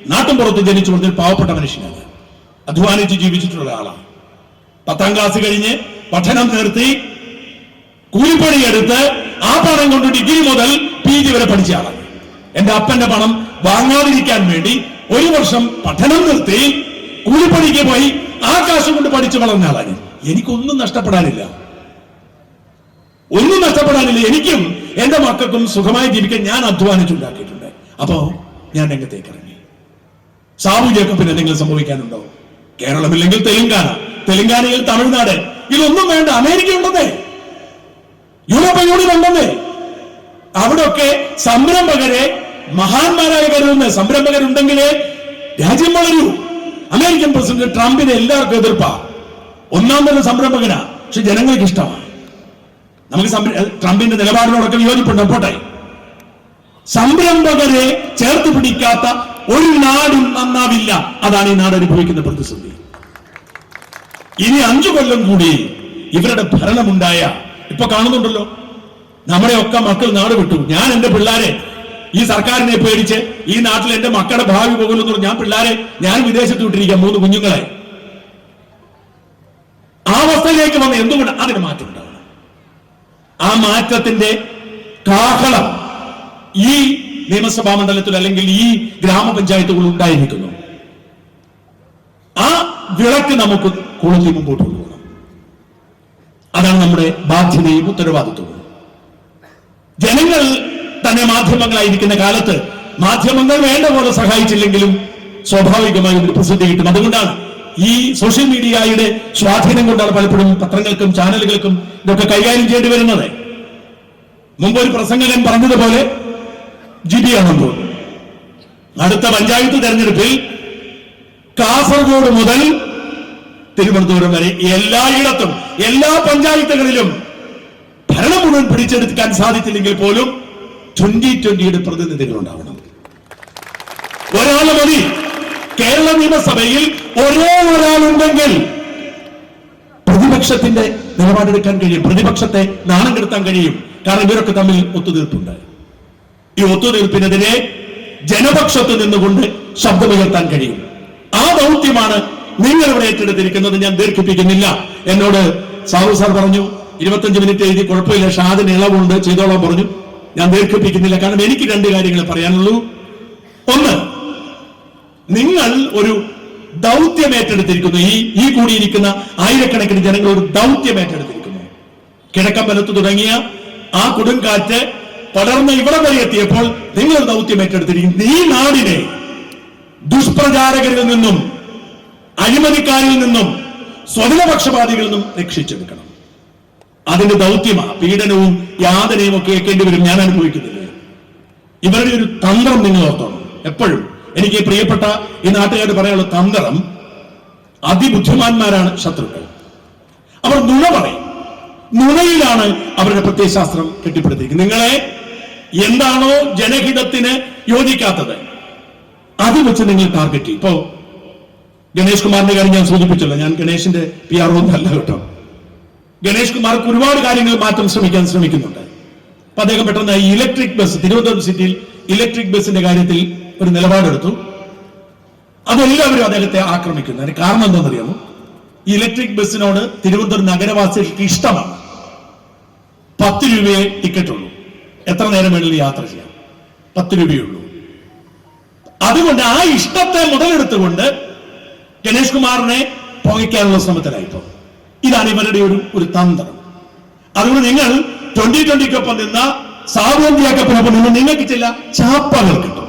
കർഷകന്റെ നാട്ടുംപുറത്ത് ജനിച്ചു കൊടുത്ത പാവപ്പെട്ട മനുഷ്യനാണ്. അധ്വാനിച്ച് ജീവിച്ചിട്ടുള്ള ആളാണ്. പത്താം ക്ലാസ് കഴിഞ്ഞ് പഠനം നിർത്തി കൂലിപ്പണിയെടുത്ത് ആ പണം കൊണ്ട് ഡിഗ്രി മുതൽ പി ജി വരെ പഠിച്ച ആളാണ്. എന്റെ അപ്പന്റെ പണം വാങ്ങാതിരിക്കാൻ വേണ്ടി ഒരു വർഷം പഠനം നിർത്തി കൂലിപ്പണിക്ക് പോയി ആ കൊണ്ട് പഠിച്ചു വളർന്ന ആളാണ്. എനിക്കൊന്നും നഷ്ടപ്പെടാനില്ല. ഒന്നും നഷ്ടപ്പെടാനില്ല. എനിക്കും എന്റെ മക്കൾക്കും സുഖമായി ജീവിക്കാൻ ഞാൻ അധ്വാനിച്ചുണ്ടാക്കിയിട്ടുണ്ട്. അപ്പോ ഞാൻ രംഗത്തേക്ക് ഇറങ്ങി. സാബു ജേക്കബിന് എന്തെങ്കിലും സംഭവിക്കാനുണ്ടോ? കേരളമില്ലെങ്കിൽ തെലുങ്കാന തെലുങ്കാനയിൽ തമിഴ്നാട് ഇതൊന്നും വേണ്ട അമേരിക്ക ഉണ്ടെന്നേ. യൂറോപ്യൻ യൂണിയൻ ഉണ്ടെന്നേ. അവിടെയൊക്കെ സംരംഭകരെ മഹാന്മാരായി കരുതുന്ന സംരംഭകരുണ്ടെങ്കിലേ രാജ്യം വളരൂ. അമേരിക്കൻ പ്രസിഡന്റ് ട്രംപിനെ എല്ലാവർക്കും എതിർപ്പാ. ഒന്നാം തരം സംരംഭകനാ പക്ഷെ ജനങ്ങൾക്ക് ഇഷ്ടമാണ്. നമുക്ക് ട്രംപിന്റെ നിലപാടിനോടൊക്കെ യോജിപ്പുണ്ട് പോട്ടെ. സംരംഭകരെ ചേർത്ത് പിടിക്കാത്ത ഒരു നാടും നന്നാവില്ല. അതാണ് ഈ നാട് അനുഭവിക്കുന്ന പ്രതിസന്ധി. ഇനി അഞ്ചു കൊല്ലം കൂടി ഇവരുടെ ഭരണമുണ്ടായ ഇപ്പൊ കാണുന്നുണ്ടല്ലോ നമ്മുടെ ഒക്കെ മക്കൾ നാട് വിട്ടു. ഞാൻ എന്റെ പിള്ളാരെ ഈ സർക്കാരിനെ പേടിച്ച് ഈ നാട്ടിൽ എന്റെ മക്കളുടെ ഭാവി പോകുന്നു ഞാൻ പിള്ളാരെ ഞാൻ വിദേശത്ത് വിട്ടിരിക്കാം മൂന്ന് കുഞ്ഞുങ്ങളെ. ആ അവസ്ഥയിലേക്ക് വന്ന് എന്തുകൊണ്ട് അതിന് മാറ്റം ഉണ്ടാവണം? ആ മാറ്റത്തിന്റെ കാഹളം ഈ നിയമസഭാ മണ്ഡലത്തിൽ അല്ലെങ്കിൽ ഈ ഗ്രാമപഞ്ചായത്തുകൾ ഉണ്ടായിരിക്കുന്നു. ആ വിളക്ക് നമുക്ക് കൊളുത്തി മുമ്പോട്ട് കൊണ്ടുപോകണം. അതാണ് നമ്മുടെ ബാധ്യതയും ഉത്തരവാദിത്വവും. ജനങ്ങൾ തന്നെ മാധ്യമങ്ങളായിരിക്കുന്ന കാലത്ത് മാധ്യമങ്ങൾ വേണ്ട പോലെ സഹായിച്ചില്ലെങ്കിലും സ്വാഭാവികമായും പ്രസിദ്ധി കിട്ടും. അതുകൊണ്ടാണ് ഈ സോഷ്യൽ മീഡിയയുടെ സ്വാധീനം കൊണ്ടാണ് പലപ്പോഴും പത്രങ്ങൾക്കും ചാനലുകൾക്കും ഇതൊക്കെ കൈകാര്യം ചെയ്യേണ്ടി വരുന്നത്. മുമ്പ് ഒരു പ്രസംഗകൻ പറഞ്ഞതുപോലെ ജിബിയാണെന്ന് തോന്നുന്നു. അടുത്ത പഞ്ചായത്ത് തെരഞ്ഞെടുപ്പിൽ കാസർഗോഡ് മുതൽ തിരുവനന്തപുരം വരെ എല്ലായിടത്തും എല്ലാ പഞ്ചായത്തുകളിലും ഭരണം മുഴുവൻ പിടിച്ചെടുക്കാൻ സാധിച്ചില്ലെങ്കിൽ പോലും ട്വന്റി ട്വന്റിയുടെ പ്രതിനിധികൾ ഉണ്ടാവണം. ഒരാൾ മതി. കേരള നിയമസഭയിൽ ഒരേ ഒരാളുണ്ടെങ്കിൽ പ്രതിപക്ഷത്തിന്റെ നിലപാടെടുക്കാൻ കഴിയും. പ്രതിപക്ഷത്തെ നാണം കെടുത്താൻ കഴിയും. കാരണം ഇവരൊക്കെ തമ്മിൽ ഒത്തുതീർപ്പുണ്ട് ഈ ഒത്തുതീർപ്പിനെതിരെ ജനപക്ഷത്ത് നിന്നുകൊണ്ട് ശബ്ദമുയർത്താൻ കഴിയും. ആ ദൗത്യമാണ് നിങ്ങൾ ഇവിടെ ഏറ്റെടുത്തിരിക്കുന്നത്. ഞാൻ ദീർഘിപ്പിക്കുന്നില്ല. എന്നോട് സാഹു സാർ പറഞ്ഞു ഇരുപത്തഞ്ച് മിനിറ്റ് എഴുതി കുഴപ്പമില്ല. ഷാദിന് ഇളവുണ്ട്. ചെയ്തോളാം പറഞ്ഞു. ഞാൻ ദീർഘിപ്പിക്കുന്നില്ല. കാരണം എനിക്ക് രണ്ട് കാര്യങ്ങൾ പറയാനുള്ളൂ. ഒന്ന് നിങ്ങൾ ഒരു ദൗത്യം ഏറ്റെടുത്തിരിക്കുന്നു. ഈ ഈ കൂടിയിരിക്കുന്ന ആയിരക്കണക്കിന് ജനങ്ങൾ ഒരു ദൗത്യം ഏറ്റെടുത്തിരിക്കുന്നു. കിഴക്കമ്പലത്ത് തുടങ്ങിയ ആ കൊടുങ്കാറ്റ് പടർന്ന് ഇവിടെ വരെ എത്തിയപ്പോൾ നിങ്ങൾ ദൗത്യം ഏറ്റെടുത്തിരിക്കുന്നു ഈ നാടിനെ ദുഷ്പ്രചാരകരിൽ നിന്നും അഴിമതിക്കാരിൽ നിന്നും സ്വതന്ത്രപക്ഷപാതികളിൽ നിന്നും രക്ഷിച്ചെടുക്കണം. അതിന്റെ ദൗത്യമാണ് പീഡനവും യാതനയും ഒക്കെ ഏൽക്കേണ്ടി വരും. ഞാൻ അനുഭവിക്കുന്നില്ല? ഇവരുടെ ഒരു തന്ത്രം നിങ്ങൾ ഓർത്തോണം. എപ്പോഴും എനിക്ക് പ്രിയപ്പെട്ട ഈ നാട്ടുകാർ പറയാനുള്ള തന്ത്രം അതിബുദ്ധിമാന്മാരാണ് ശത്രുക്കൾ. അവർ നുണ പറയും. നുണയിലാണ് അവരുടെ പ്രത്യയശാസ്ത്രം കെട്ടിപ്പടുത്തിരിക്കുന്നത്. നിങ്ങളെ എന്താണോ ജനഹിതത്തിന് യോജിക്കാത്തത്. അത് വെച്ച് നിങ്ങൾ ടാർഗറ്റ് ഇപ്പോ ഗണേഷ് കുമാറിന്റെ കാര്യം ഞാൻ സൂചിപ്പിച്ചല്ലോ. ഞാൻ ഗണേഷിന്റെ പി ആർ ഒന്നല്ല കേട്ടോ. ഗണേഷ് കുമാർക്ക് ഒരുപാട് കാര്യങ്ങൾ മാറ്റം ശ്രമിക്കാൻ ശ്രമിക്കുന്നുണ്ട്. അപ്പൊ അദ്ദേഹം പെട്ടെന്ന് ഈ ഇലക്ട്രിക് ബസ് തിരുവനന്തപുരം സിറ്റിയിൽ ഇലക്ട്രിക് ബസിന്റെ കാര്യത്തിൽ ഒരു നിലപാടെടുത്തു. അതെല്ലാവരും അദ്ദേഹത്തെ ആക്രമിക്കുന്നു. അതിന് കാരണം എന്താണെന്നറിയാമോ? ഈ ഇലക്ട്രിക് ബസ്സിനോട് തിരുവനന്തപുരം നഗരവാസികൾക്ക് ഇഷ്ടമാണ്. പത്ത് രൂപയെ ടിക്കറ്റ് ഉള്ളൂ. എത്ര നേരം വേണമെങ്കിലും യാത്ര ചെയ്യാം. പത്ത് രൂപയേ ഉള്ളൂ അതുകൊണ്ട് ആ ഇഷ്ടത്തെ മുതലെടുത്തുകൊണ്ട് ഗണേഷ് കുമാറിനെ പുകയ്ക്കാനുള്ള ശ്രമത്തിലായിപ്പോ ഇതാണ് ഇവരുടെ ഒരു ഒരു തന്ത്രം. അതുകൊണ്ട് നിങ്ങൾ ട്വന്റി ട്വന്റിക്കൊപ്പം നിന്ന സാമൂഹ്യക്കൊപ്പം നിന്ന് നിങ്ങൾക്ക് ചില ചാപ്പകൾ കിട്ടും.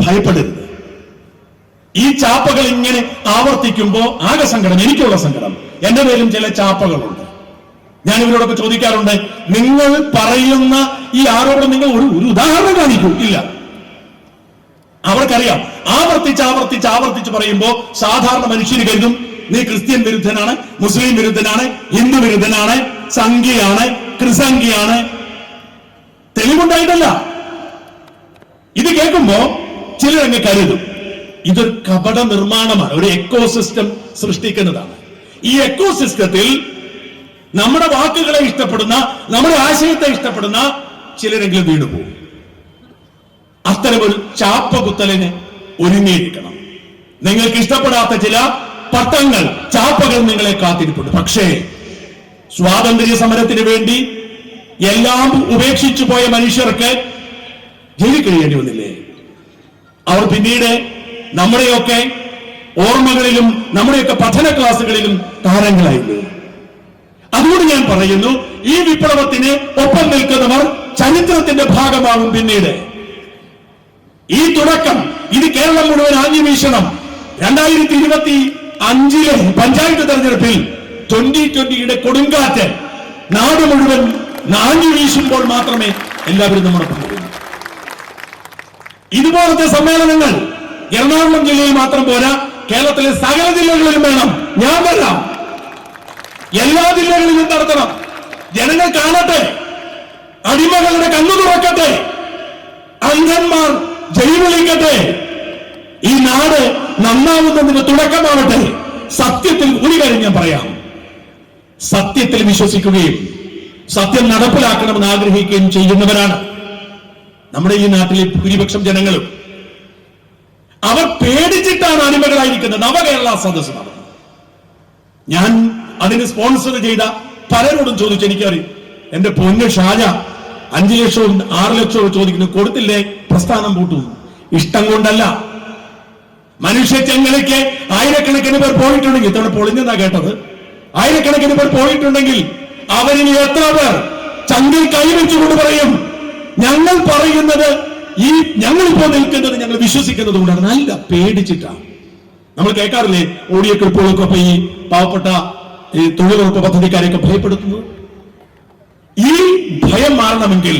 ഭയപ്പെടരുത്. ഈ ചാപ്പകൾ ഇങ്ങനെ ആവർത്തിക്കുമ്പോൾ ആകെ സങ്കടം എനിക്കുള്ള സങ്കടം. എന്റെ പേരും ചില ചാപ്പകളുണ്ട്. ഞാൻ ഇവരോടൊപ്പം ചോദിക്കാറുണ്ട് നിങ്ങൾ പറയുന്ന ഈ ആരോപണം നിങ്ങൾ ഒരു ഒരു ഉദാഹരണം കാണിക്കൂ. ഇല്ല. അവർക്കറിയാം ആവർത്തിച്ച് ആവർത്തിച്ച് ആവർത്തിച്ച് പറയുമ്പോൾ സാധാരണ മനുഷ്യന് കരുതും നീ ക്രിസ്ത്യൻ വിരുദ്ധനാണ് മുസ്ലിം വിരുദ്ധനാണ് ഹിന്ദു വിരുദ്ധനാണ് സംഖ്യയാണ് ക്രിസംഖ്യയാണ്. തെളിവുണ്ടായിട്ടല്ല. ഇത് കേൾക്കുമ്പോ ചിലരങ്ങ് കരുതും ഇതൊരു കപട നിർമ്മാണമാണ് ഒരു എക്കോസിസ്റ്റം സൃഷ്ടിക്കുന്നതാണ്. ഈ എക്കോസിസ്റ്റത്തിൽ നമ്മുടെ വാക്കുകളെ ഇഷ്ടപ്പെടുന്ന നമ്മുടെ ആശയത്തെ ഇഷ്ടപ്പെടുന്ന ചിലരെങ്കിലും വീണുപോകും അത്തരമൊരു ചാപ്പകുത്തലിന് ഒരുങ്ങിയിരിക്കണം. നിങ്ങൾക്ക് ഇഷ്ടപ്പെടാത്ത ചില പട്ടങ്ങൾ ചാപ്പകൾ നിങ്ങളെ കാത്തിരിപ്പുണ്ട്. പക്ഷേ സ്വാതന്ത്ര്യ സമരത്തിന് വേണ്ടി എല്ലാം ഉപേക്ഷിച്ചു പോയ മനുഷ്യർക്ക് ജയിലിൽ കഴിയേണ്ടി വന്നില്ലേ? അവർ പിന്നീട് നമ്മുടെയൊക്കെ ഓർമ്മകളിലും നമ്മുടെയൊക്കെ പഠന ക്ലാസ്സുകളിലും താരങ്ങളായിരുന്നു അതുകൊണ്ട് ഞാൻ പറയുന്നു ഈ വിപ്ലവത്തിന് ഒപ്പം നിൽക്കുന്നവർ ചരിത്രത്തിന്റെ ഭാഗമാകും പിന്നീട്. ഈ തുടക്കം ഇത് കേരളം മുഴുവൻ ആഞ്ഞു വീശണം. രണ്ടായിരത്തി ഇരുപത്തി അഞ്ചിലെ പഞ്ചായത്ത് തെരഞ്ഞെടുപ്പിൽ ട്വന്റി ട്വന്റിയുടെ കൊടുങ്കാറ്റ് നാട് മുഴുവൻ നാഞ്ഞു വീശുമ്പോൾ മാത്രമേ എല്ലാവരും നമ്മുടെ പങ്കെടുക്കൂ ഇതുപോലത്തെ സമ്മേളനങ്ങൾ എറണാകുളം ജില്ലയിൽ മാത്രം പോരാ കേരളത്തിലെ സകല ജില്ലകളിലും വേണം. ഞാൻ വരാം. എല്ലാ ജില്ലകളിലും നടത്തണം. ജനങ്ങൾ കാണട്ടെ. അടിമകളുടെ കണ്ണു തുറക്കട്ടെ. അന്ധന്മാർ ജൈവിളിക്കട്ടെ ഈ നാട് നന്നാവുന്നതിന് തുടക്കമാവട്ടെ. സത്യത്തിൽ ഒരു കാര്യം ഞാൻ പറയാം. സത്യത്തിൽ വിശ്വസിക്കുകയും സത്യം നടപ്പിലാക്കണമെന്ന് ആഗ്രഹിക്കുകയും ചെയ്യുന്നവരാണ് നമ്മുടെ ഈ നാട്ടിലെ ഭൂരിപക്ഷം ജനങ്ങളും. അവർ പേടിച്ചിട്ടാണ് അടിമകളായിരിക്കുന്നത്. നവകേരള സദസ്സ് നടന്നത് ഞാൻ അതിന് സ്പോൺസർ ചെയ്ത പലരോടും ചോദിച്ചു എനിക്കറിയും എന്റെ പൊന്ന് ഷാജ അഞ്ചു ലക്ഷവും ആറ് ലക്ഷവും ചോദിക്കുന്നു കൊടുത്തില്ലേ? പ്രസ്ഥാനം പൂട്ടു. ഇഷ്ടം കൊണ്ടല്ല. മനുഷ്യ ചെങ്ങലയ്ക്ക് ആയിരക്കണക്കിന് പേർ പോയിട്ടുണ്ടെങ്കിൽ ഇത്തവണ പൊളിഞ്ഞെന്നാ കേട്ടത്? ആയിരക്കണക്കിന് പേർ പോയിട്ടുണ്ടെങ്കിൽ അവരിൽ എത്ര പേർ ചങ്കിൽ കൈവച്ചുകൊണ്ട് പറയും ഞങ്ങൾ പറയുന്നത് ഈ ഞങ്ങൾ ഇപ്പോൾ നിൽക്കുന്നത് ഞങ്ങൾ വിശ്വസിക്കുന്നത് കൊണ്ടാണ്. നല്ല പേടിച്ചിട്ടാണ്. നമ്മൾ കേൾക്കാറില്ലേ? ഓഡിയോ ക്ലിപ്പുകളൊക്കെ ഇപ്പൊ ഈ പാവപ്പെട്ട ഈ തൊഴിലുറപ്പ് പദ്ധതിക്കാരെയൊക്കെ ഭയപ്പെടുത്തുന്നു ഈ ഭയം മാറണമെങ്കിൽ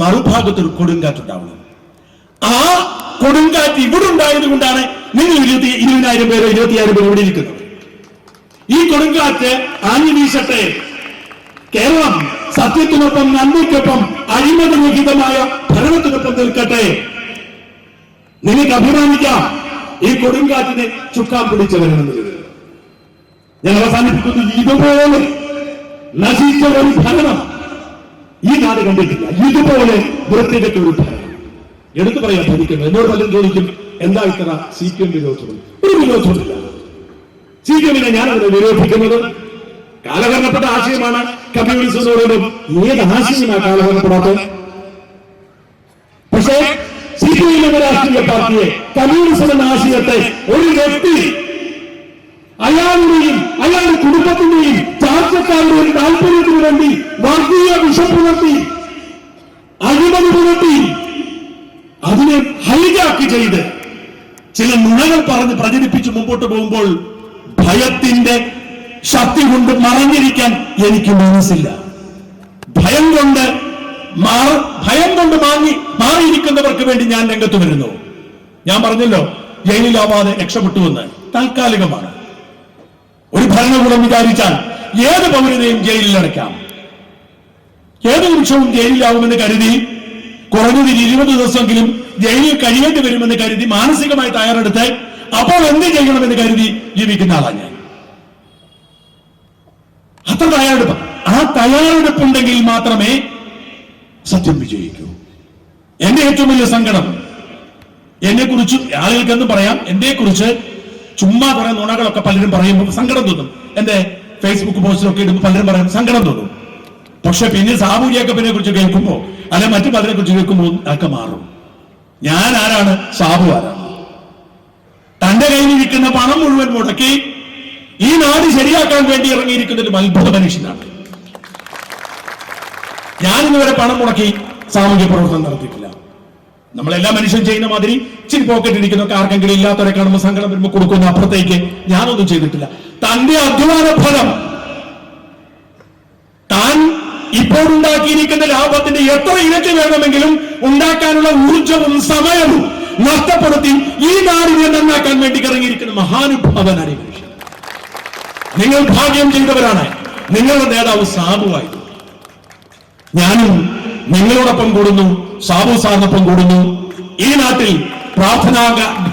മറുഭാഗത്ത് ഒരു കൊടുങ്കാറ്റുണ്ടാവണം. ആ കൊടുങ്കാറ്റ് ഇവിടെ ഉണ്ടായത് കൊണ്ടാണ് നിങ്ങൾ ഇരുപത്തി ഇരുപതിനായിരം പേരോ ഇരുപത്തിയായിരം പേരോ ഇവിടെ ഇരിക്കുന്നത്. ഈ കൊടുങ്കാറ്റ് ആഞ്ഞു വീശട്ടെ. കേരളം സത്യത്തിനൊപ്പം നന്മയ്ക്കൊപ്പം അഴിമതിരഹിതമായ ഭരണത്തിനൊപ്പം നിൽക്കട്ടെ. നിങ്ങൾക്ക് അഭിമാനിക്കാം. ഈ കൊടുങ്കാറ്റിനെ ചുക്കാൻ പിടിച്ചവരെന്നത് ഞാൻ അവസാനിപ്പിക്കുന്നു ഇതുപോലെ നശിച്ച ഒരു ഭരണം. ഈ നാട് കണ്ടിട്ടില്ല. ഇതുപോലെ വൃത്തികെട്ട ഒരു ഭരണം. എടുത്തു പറയാൻ ഭരിക്കുന്നു എന്നോട് പലരും ചോദിക്കും എന്താ ഇത്ര സി പി എം വിരോധം? ഒരു വിരോധമില്ല സി പി എമ്മിനെ ഞാനതിനെ വിരോധിക്കുന്നത് കാലഹരണപ്പെട്ട ആശയമാണ്. കമ്മ്യൂണിസം എന്ന് പറയുന്നത് ഏത് ആശയമാണ് കാലഹരണപ്പെടാത്തത്? പക്ഷേ സി പി എം എന്ന രാഷ്ട്രീയ പാർട്ടിയെ കമ്മ്യൂണിസം എന്ന ആശയത്തെ ഒരു വ്യക്തി അയാളുടെയും അയാളുടെ കുടുംബത്തിന്റെയും ചാർച്ചക്കാരുടെയും താല്പര്യത്തിന് വേണ്ടി വർഗീയ വിഷം പുലർത്തി അഴിമതി പുലർത്തി അതിനെ ഹൈജാക്ക് ചെയ്ത് ചില നുണകൾ പറഞ്ഞ് പ്രചരിപ്പിച്ച് മുമ്പോട്ട് പോകുമ്പോൾ ഭയത്തിന്റെ ശക്തി കൊണ്ട് മറഞ്ഞിരിക്കാൻ എനിക്ക് മനസ്സില്ല. ഭയം കൊണ്ട് ഭയം കൊണ്ട് മാങ്ങി മാറിയിരിക്കുന്നവർക്ക് വേണ്ടി ഞാൻ രംഗത്ത് വരുന്നു. ഞാൻ പറഞ്ഞല്ലോ ജയിലിലാവാതെ രക്ഷപ്പെട്ടുവെന്ന്. താൽക്കാലികമാണ്. ഒരു ഭരണകൂടം വിചാരിച്ചാൽ ഏത് പൗരനെയും ജയിലിൽ അടയ്ക്കാം. ഏത് നിമിഷവും ജയിലിലാവുമെന്ന് കരുതി കുറഞ്ഞത് ഇരുപത് ദിവസമെങ്കിലും ജയിലിൽ കഴിയേണ്ടി വരുമെന്ന് കരുതി മാനസികമായി തയ്യാറെടുത്ത് അപ്പോൾ എന്ത് ചെയ്യണമെന്ന് കരുതി ജീവിക്കുന്ന ആളാണ് ഞാൻ. അത്ര തയ്യാറെടുപ്പ്. ആ തയ്യാറെടുപ്പുണ്ടെങ്കിൽ മാത്രമേ സത്യം വിജയിക്കൂ. എന്റെ ഏറ്റവും വലിയ സങ്കടം എന്നെ കുറിച്ച് ആളുകൾക്കെന്ന് പറയാം എന്നെ കുറിച്ച് ചുമ്മാ കുറെ നുണകളൊക്കെ പലരും പറയുമ്പോൾ സങ്കടം തോന്നും. എന്റെ ഫേസ്ബുക്ക് പോസ്റ്റിലൊക്കെ ഇടുമ്പോൾ പലരും പറയും സങ്കടം തോന്നും. പക്ഷെ പിന്നെ സാബു ജേക്കബിനെ കുറിച്ച് കേൾക്കുമ്പോ അല്ലെ മറ്റു പലരെ കുറിച്ച് കേൾക്കുമ്പോൾ ഒക്കെ മാറും. ഞാൻ ആരാണ്? സാബു ആരാണ്? തന്റെ കയ്യിലിരിക്കുന്ന പണം മുഴുവൻ മുടക്കി ഈ നാട് ശരിയാക്കാൻ വേണ്ടി ഇറങ്ങിയിരിക്കുന്ന ഒരു അത്ഭുത മനുഷ്യനാണ്. ഞാൻ ഇന്നുവരെ പണം മുടക്കി സാമൂഹ്യ പ്രവർത്തനം നടത്തിയിട്ടില്ല. നമ്മളെല്ലാ മനുഷ്യൻ ചെയ്യുന്ന മാതിരി ഇച്ചിരി പോക്കറ്റ് ഇരിക്കുന്നൊക്കെ ആർക്കെങ്കിലും ഇല്ലാത്തവരെ കാണുമ്പോൾ സങ്കടം വരുമ്പോൾ കൊടുക്കുന്ന. അപ്പുറത്തേക്ക് ഞാനൊന്നും ചെയ്തിട്ടില്ല. തന്റെ അധ്വാന ഫലം താൻ ഇപ്പോൾ ഉണ്ടാക്കിയിരിക്കുന്ന ലാഭത്തിന്റെ എത്ര ഇരട്ടി വേണമെങ്കിലും ഉണ്ടാക്കാനുള്ള ഊർജവും സമയവും നഷ്ടപ്പെടുത്തി ഈ നാടിനെ നന്നാക്കാൻ വേണ്ടി കറങ്ങിയിരിക്കുന്ന മഹാനുഭാവനാണ് നിങ്ങൾ ഭാഗ്യം ചെയ്തവരാണ്. നിങ്ങളുടെ നേതാവ് സാബുവായി. ഞാനും നിങ്ങളോടൊപ്പം കൂടുന്നു. സാബു സാറിനൊപ്പം കൂടുന്നു. ഈ നാട്ടിൽ പ്രാർത്ഥനാ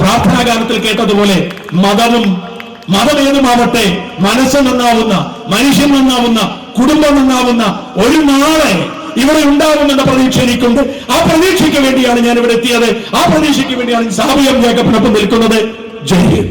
പ്രാർത്ഥനാ ഗാനത്തിൽ കേട്ടതുപോലെ മതവും മതമേതുമാവട്ടെ മനസ്സ് നന്നാവുന്ന മനുഷ്യൻ നന്നാവുന്ന കുടുംബം നന്നാവുന്ന ഒരു നാളെ ഇവിടെ ഉണ്ടാവുമെന്ന പ്രതീക്ഷ എനിക്കുണ്ട്. ആ പ്രതീക്ഷയ്ക്ക് വേണ്ടിയാണ് ഞാൻ ഇവിടെ എത്തിയത്. ആ പ്രതീക്ഷയ്ക്ക് വേണ്ടിയാണ് സാബു എം ജേക്കബിനൊപ്പം നിൽക്കുന്നത്. ജയ്